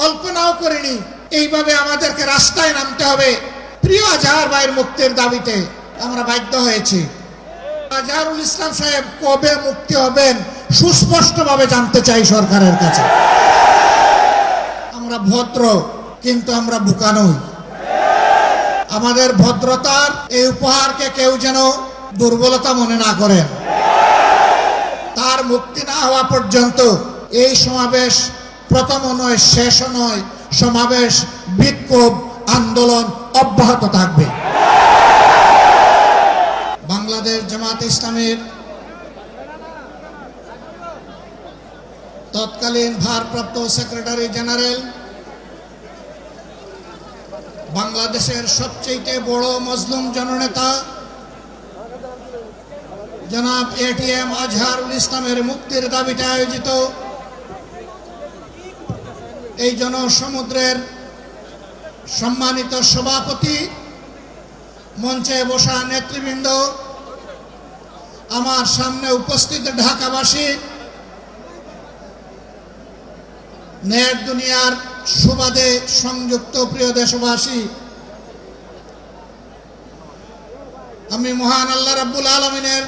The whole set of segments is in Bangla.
কল্পনাও করিনি। এইভাবে আমাদেরকে রাস্তায় নামতে হবে। প্রিয় আজহার ভাইয়ের মুক্তির দাবিতে আমরা বাধ্য হয়েছি। আজহারুল ইসলাম সাহেব কবে মুক্তি হবেন সুস্পষ্টভাবে জানতে চাই সরকারের কাছে। আমরা ভদ্র, কিন্তু আমরা বোকা নই। আমাদের ভদ্রতার এই উপহারকে কেউ যেন দুর্বলতা মনে না করেন। তার মুক্তি না হওয়া পর্যন্ত এই সমাবেশ প্রথম নয় শেষও নয়, সমাবেশ, বিক্ষোভ, আন্দোলন অব্যাহত থাকবে। বাংলাদেশ জামাত ইসলামের তৎকালীন ভারপ্রাপ্ত সেক্রেটারি জেনারেল, বাংলাদেশের সবচেয়ে বড় মজলুম জননেতা, জনাব এটিএম আজহারুল ইসলামের মুক্তির দাবিতে আয়োজিত এই জনসমুদ্রের সম্মানিত সভাপতি মঞ্চে বসা নেতৃবৃন্দ, আমার সামনে উপস্থিত ঢাকাবাসী, নেট দুনিয়ার সুবাদে সংযুক্ত প্রিয় দেশবাসী, আমি মহান আল্লাহ রাব্বুল আলমিনের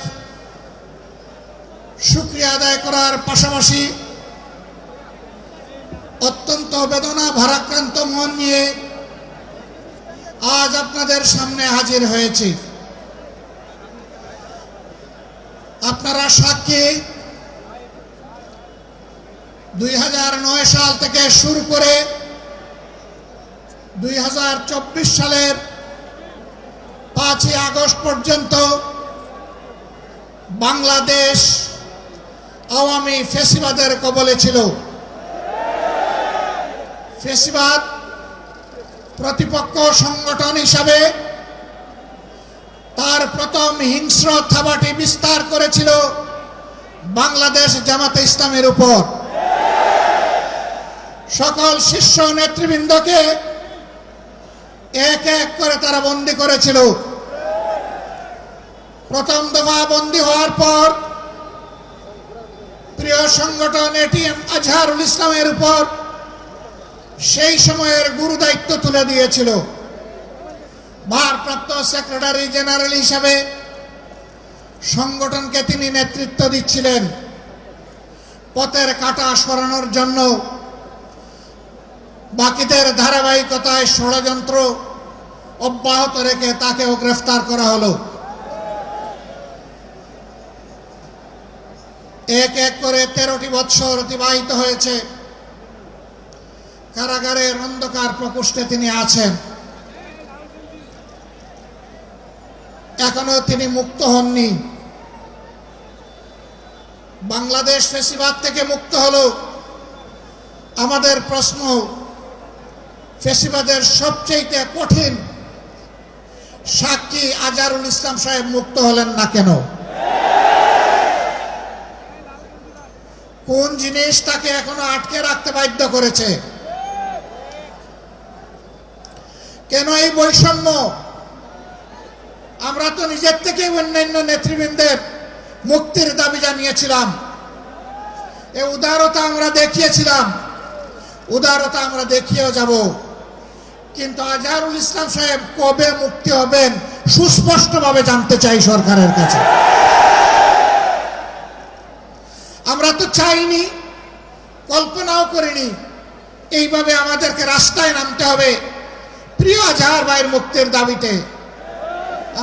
শুক্রিয়া আদায় করার পাশাপাশি অত্যন্ত বেদনা ভারাক্রান্ত মন নিয়ে আজ আপনাদের সামনে হাজির হয়েছি। আপনারা সাক্ষী দুই হাজার নয় সাল থেকে শুরু করে দুই হাজার চব্বিশ সালের পাঁচই আগস্ট পর্যন্ত বাংলাদেশ আওয়ামী ফেসিবাদের কবলে ছিল। ফেসিবাদ প্রতিপক্ষ সংগঠন হিসাবে তার প্রথম হিংস্র থাবাটি বিস্তার করেছিল বাংলাদেশ জামাতে ইসলামের উপর। সকল শীর্ষ নেতৃবৃন্দকে এক এক করে তারা বন্দি করেছিল। প্রথম দফা বন্দি হওয়ার পর প্রিয় সংগঠন এটিএম আজহারুল ইসলামের উপর সেই সময়ের গুরু দায়িত্ব তুলে দিয়েছিল। ভারপ্রাপ্ত সেক্রেটারি জেনারেল হিসাবে সংগঠনকে তিনি নেতৃত্ব দিচ্ছিলেন। পথের কাটা সরানোর জন্য বাকিদের ধারাবাহিকতায় ষড়যন্ত্র অব্যাহত রেখে তাকেও গ্রেফতার করা হলো। এক এক করে তেরোটি বৎসর অতিবাহিত হয়েছে। কারাগারের অন্ধকার প্রকোষ্ঠে তিনি আছেন। এখনও তিনি মুক্ত হননি। বাংলাদেশ ফেসিবাদ থেকে মুক্ত হলো। আমাদের প্রশ্ন, ফেসিবাদের সবচেয়ে কঠিন সাক্ষী আজারুল ইসলাম সাহেব মুক্ত হলেন না কেন? কোন জিনিস তাকে এখনও আটকে রাখতে বাধ্য করেছে? কেন এই বৈষম্য? আমরা তো নিজের থেকে অন্যান্য নেতৃবৃন্দের মুক্তির দাবি জানিয়েছিলাম। এ উদারতা আমরা দেখিয়েছিলাম। উদারতা আমরা দেখিয়েও যাব। কিন্তু আজহারুল ইসলাম সাহেব কবে মুক্তি হবেন সুস্পষ্টভাবে জানতে চাই সরকারের কাছে। আমরা তো চাইনি, কল্পনাও করিনি, এইভাবে আমাদেরকে রাস্তায় নামতে হবে। প্রিয় আজহার ভাইয়ের মুক্তির দাবিতে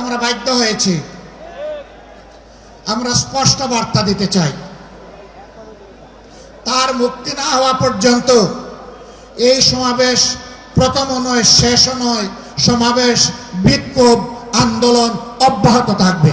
আমরা বাধ্য হয়েছি, আমরা স্পষ্ট বার্তা দিতে চাই। তার মুক্তি না হওয়া পর্যন্ত এই সমাবেশ প্রথম নয় শেষ নয়, সমাবেশ বিক্ষোভ, আন্দোলন অব্যাহত থাকবে।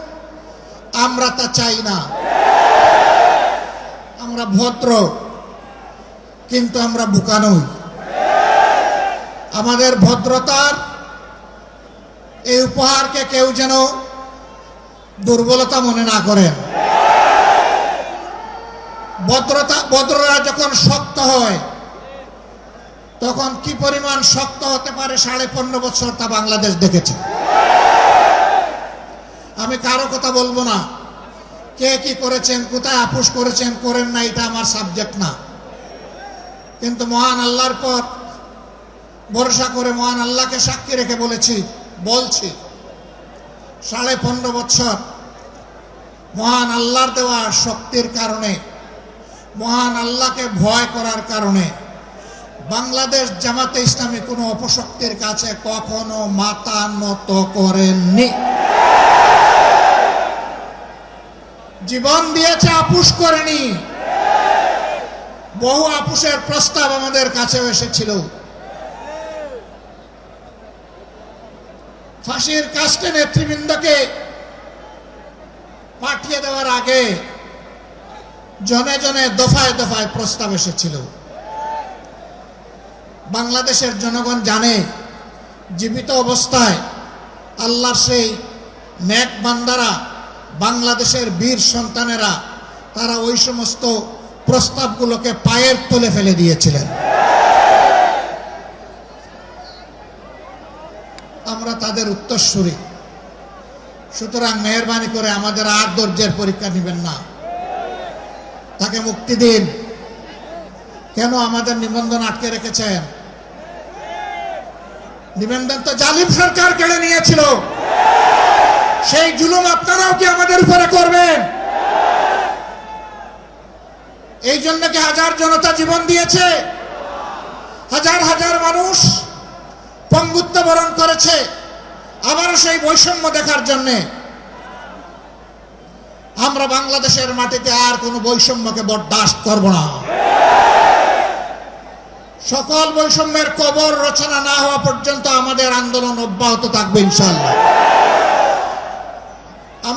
আমরা তা চাই না। আমরা ভদ্র, কিন্তু আমরা বোকা নই। আমাদের ভদ্রতার এই উপহারকে কেউ যেন দুর্বলতা মনে না করেন ভদ্রতা, ভদ্ররা যখন শক্ত হয়, তখন কি পরিমাণ শক্ত হতে পারে সাড়ে পনেরো বছর তা বাংলাদেশ দেখেছে। আমি কারও কথা বলব না। কে কি করেছেন, কোথায় আপুস করেছেন, করেন না, এটা আমার সাবজেক্ট না। কিন্তু মহান আল্লাহর পর ভরসা করে মহান আল্লাহকে সাক্ষী রেখে বলেছি, বলছি, সাড়ে পনেরো বছর মহান আল্লাহর দেওয়া শক্তির কারণে, মহান আল্লাহকে ভয় করার কারণে বাংলাদেশ জামাতে ইসলামী কোনো অপশক্তির কাছে কখনো মাতা নত করেননি। জীবন দিয়েছে, আপুস করেনি। বহু আপুসের প্রস্তাব আমাদের কাছেও এসেছিল। ফাঁসির কাস্টে নেতৃবৃন্দকে পাঠিয়ে দেওয়ার আগে জনে জনে দফায় দফায় প্রস্তাব এসেছিল। বাংলাদেশের জনগণ জানে, জীবিত অবস্থায় আল্লাহর সেই নেক বান্দারা বাংলাদেশের বীর সন্তানেরা, তারা ওই সমস্ত প্রস্তাবগুলোকে পায়ের তুলে ফেলে দিয়েছিলেন। আমরা তাদের উত্তরসূরি। সুতরাং মেহরবানি করে আমাদের আর ধৈর্যের পরীক্ষা নেবেন না। তাকে মুক্তি দিন। কেন আমাদের নিবন্ধন আটকে রেখেছেন? নিবন্ধন তো জালিম সরকার কেড়ে নিয়েছিল। সেই জুলুম আপনারাও কি আমাদের উপরে করবেন? এই জন্য কি হাজার জনতা জীবন দিয়েছে? হাজার হাজার মানুষ পঙ্গুত্ব বরণ করেছে আবারও সেই বৈষম্য দেখার জন্যে। আমরা বাংলাদেশের মাটিতে আর কোনো বৈষম্যকে বরদাস্ত করব না। সকল বৈষম্যের কবর রচনা না হওয়া পর্যন্ত আমাদের আন্দোলন অব্যাহত থাকবে ইনশাল্লাহ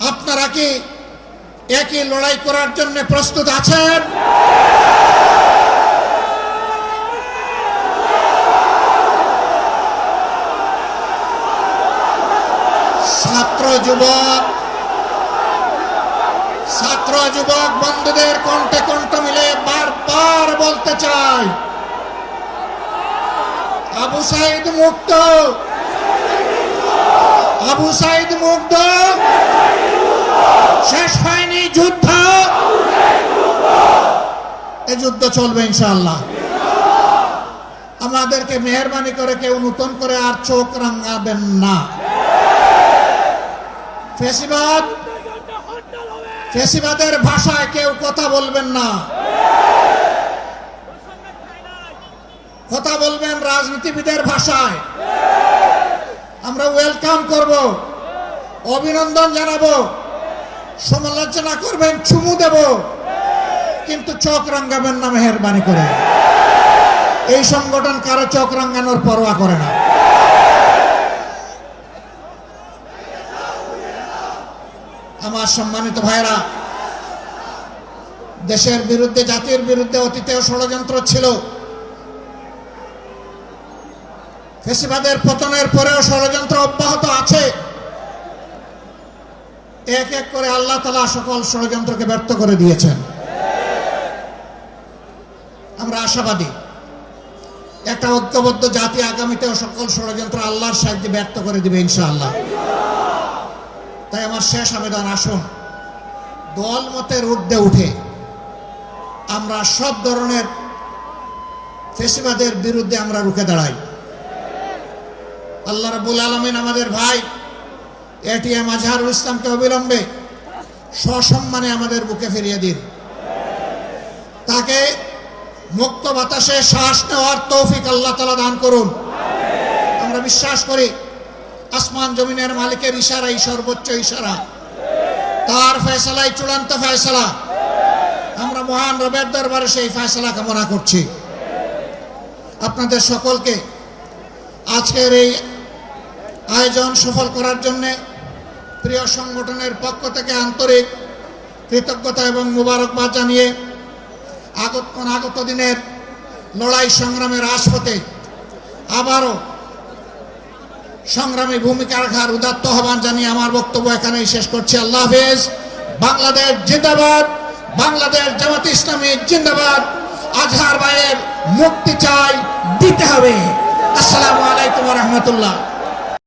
আপনারা কি একই লড়াই করার জন্য প্রস্তুত আছেন? ছাত্র যুবক ছাত্র যুবক বন্ধুদের কণ্ঠে কণ্ঠ মিলে বারবার বলতে চাই, আবু সাইদ মুক্ত। আবু সাইদ মুক্ত শেষ হয়নি যুদ্ধ। এ যুদ্ধ চলবে ইনশাআল্লাহ। আমাদেরকে মেহরবানি করে কেউ নতুন করে আর চোখ রাঙাবেন না। ফেসিবাদ, ফেসিবাদের ভাষায় কেউ কথা বলবেন না। কথা বলবেন রাজনীতিবিদের ভাষায়। আমরা ওয়েলকাম করব। অভিনন্দন জানাব। সমালোচনা করবেন, চুমু দেব। কিন্তু চোখ রাঙ্গাবেন না মেহরবানি করে। এই সংগঠন কারও চোখ রাঙ্গানোর পরোয়া করে না। আমার সম্মানিত ভাইরা দেশের বিরুদ্ধে, জাতির বিরুদ্ধে অতীতেও ষড়যন্ত্র ছিল। ফেসিবাদের পতনের পরেও ষড়যন্ত্র অব্যাহত আছে। এক এক করে আল্লাহ তালা সকল ষড়যন্ত্রকে ব্যর্থ করে দিয়েছেন। আমরা আশাবাদী, একটা ঐক্যবদ্ধ জাতি আগামীতেও সকল ষড়যন্ত্র আল্লাহর সাহায্যে ব্যর্থ করে দিবে ইনশাআল্লাহ। তাই আমার শেষ আবেদন, আসুন। দল মতের ঊর্ধ্বে উঠে আমরা সব ধরনের ফেসিবাদের বিরুদ্ধে আমরা রুখে দাঁড়াই। আল্লাহ রাবুল আলমিন আমাদের ভাই, এটিএম আজহারুল ইসলামকে অবিলম্বে সসম্মানে আমাদের বুকে ফিরিয়ে দিন। তাকে মুক্ত বাতাসে শ্বাস নেওয়ার তৌফিক আল্লাহ তালা দান করুন। আমরা বিশ্বাস করি, আসমান জমিনের মালিকের ইশারাই সর্বোচ্চ ইশারা। তার ফয়সালাই, চূড়ান্ত ফয়সালা। আমরা মহান রবের দরবারে সেই ফয়সালা কামনা করছি। আপনাদের সকলকে আজকের এই আয়োজন সফল করার জন্যে প্রিয় সংগঠনের পক্ষ থেকে আন্তরিক কৃতজ্ঞতা এবং মুবারকবাদ জানিয়ে আগত আগত দিনের লড়াই সংগ্রামের রাজপথে আবারও সংগ্রামী ভূমিকা রাখার উদাত্ত আহ্বান জানিয়ে আমার বক্তব্য এখানেই শেষ করছি। আল্লাহ হাফেজ। বাংলাদেশ জিন্দাবাদ। বাংলাদেশ জামাত ইসলামী জিন্দাবাদ। আজহার ভাইয়ের মুক্তি চাই, দিতে হবে। আসসালামু আলাইকুম রহমতুল্লাহ।